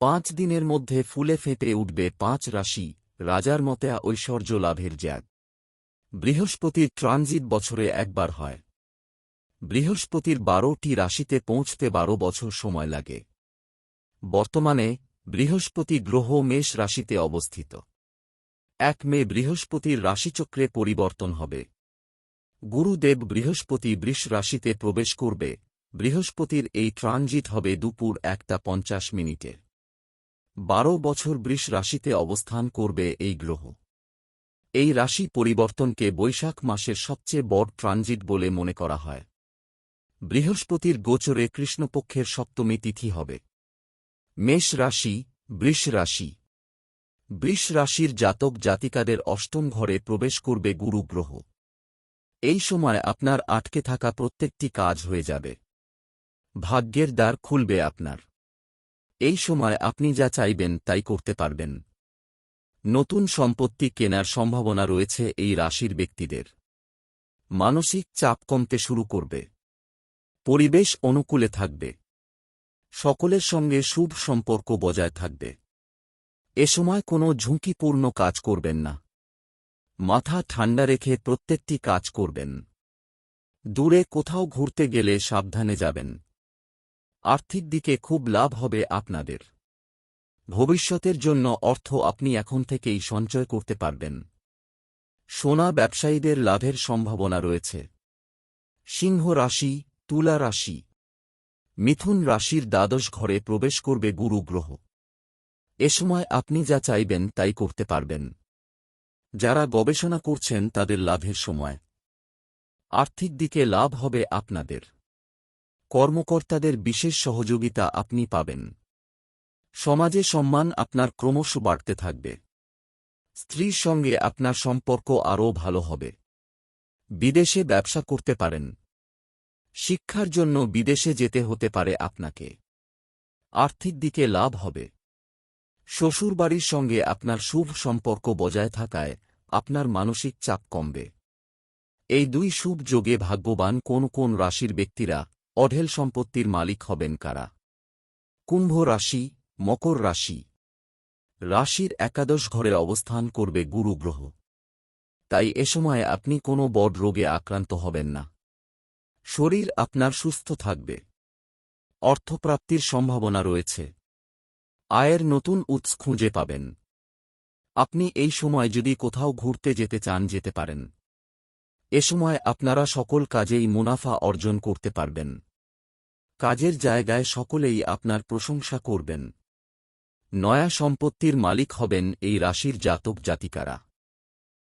পাঁচ দিনের মধ্যে ফুলে ফেঁপে উঠবে পাঁচ রাশি, রাজার মতে ঐশ্বর্য লাভের জ্যাগ বৃহস্পতির ট্রানজিট বছরে একবার হয়। বৃহস্পতির বারোটি রাশিতে পৌঁছতে বারো বছর সময় লাগে। বর্তমানে বৃহস্পতি গ্রহ মেষ রাশিতে অবস্থিত। এক মে বৃহস্পতির রাশিচক্রে পরিবর্তন হবে। গুরুদেব বৃহস্পতি বৃষ রাশিতে প্রবেশ করবে। বৃহস্পতির এই ট্রানজিট হবে দুপুর একটা পঞ্চাশ মিনিটে। বারো বছর বৃষ রাশিতে অবস্থান করবে এই গ্রহ। এই রাশি পরিবর্তনকে বৈশাখ মাসের সবচেয়ে বড় ট্রানজিট বলে মনে করা হয়। বৃহস্পতির গোচরে কৃষ্ণপক্ষের সপ্তমী তিথি হবে। মেষ রাশি, বৃষ রাশি। বৃষ রাশির জাতক জাতিকাদের অষ্টম ঘরে প্রবেশ করবে গুরু গ্রহ। এই সময় আপনার আটকে থাকা প্রত্যেকটি কাজ হয়ে যাবে। ভাগ্যের দ্বার খুলবে আপনার। এই সময় আপনি যা চাইবেন তাই করতে পারবেন। নতুন সম্পত্তি কেনার সম্ভাবনা রয়েছে এই রাশির ব্যক্তিদের। মানসিক চাপ কমতে শুরু করবে। পরিবেশ অনুকূলে থাকবে। সকলের সঙ্গে শুভ সম্পর্ক বজায় থাকবে। এ সময় কোনো ঝুঁকিপূর্ণ কাজ করবেন না। মাথা ঠান্ডা রেখে প্রত্যেকটি কাজ করবেন। দূরে কোথাও ঘুরতে গেলে সাবধানে যাবেন। আর্থিক দিকে খুব লাভ হবে আপনাদের। ভবিষ্যতের জন্য অর্থ আপনি এখন থেকেই সঞ্চয় করতে পারবেন। সোনা ব্যবসায়ীদের লাভের সম্ভাবনা রয়েছে। সিংহ রাশি, তুলা রাশি। মিথুন রাশির দ্বাদশ ঘরে প্রবেশ করবে গুরু গ্রহ। এ সময় আপনি যা চাইবেন তাই করতে পারবেন। যারা গবেষণা করছেন তাদের লাভের সময়। আর্থিক দিকে লাভ হবে আপনাদের। কর্মকর্তাদের বিশেষ সহযোগিতা আপনি পাবেন। সমাজে সম্মান আপনার ক্রমশ বাড়তে থাকবে। স্ত্রীর সঙ্গে আপনার সম্পর্ক আরও ভালো হবে। বিদেশে ব্যবসা করতে পারেন। শিক্ষার জন্য বিদেশে যেতে হতে পারে আপনাকে। আর্থিক দিকে লাভ হবে। শ্বশুরবাড়ির সঙ্গে আপনার শুভ সম্পর্ক বজায় থাকায় আপনার মানসিক চাপ কমবে। এই দুই শুভ যোগে ভাগ্যবান কোন কোন রাশির ব্যক্তিরা অঢেল সম্পত্তির মালিক হবেন কারা? কুম্ভ রাশি, মকর রাশি। রাশির একাদশ ঘরে অবস্থান করবে গুরু গ্রহ। তাই এ সময় আপনি কোনো বড় রোগে আক্রান্ত হবেন না। শরীর আপনার সুস্থ থাকবে। অর্থপ্রাপ্তির সম্ভাবনা রয়েছে। আয়ের নতুন উৎস খুঁজে পাবেন। আপনি এই সময় যদি কোথাও ঘুরতে যেতে চান যেতে পারেন। এ সময় আপনারা সকল কাজেই মুনাফা অর্জন করতে পারবেন। কাজের জায়গায় সকলেই আপনার প্রশংসা করবেন। নয়া সম্পত্তির মালিক হবেন এই রাশির জাতক জাতিকারা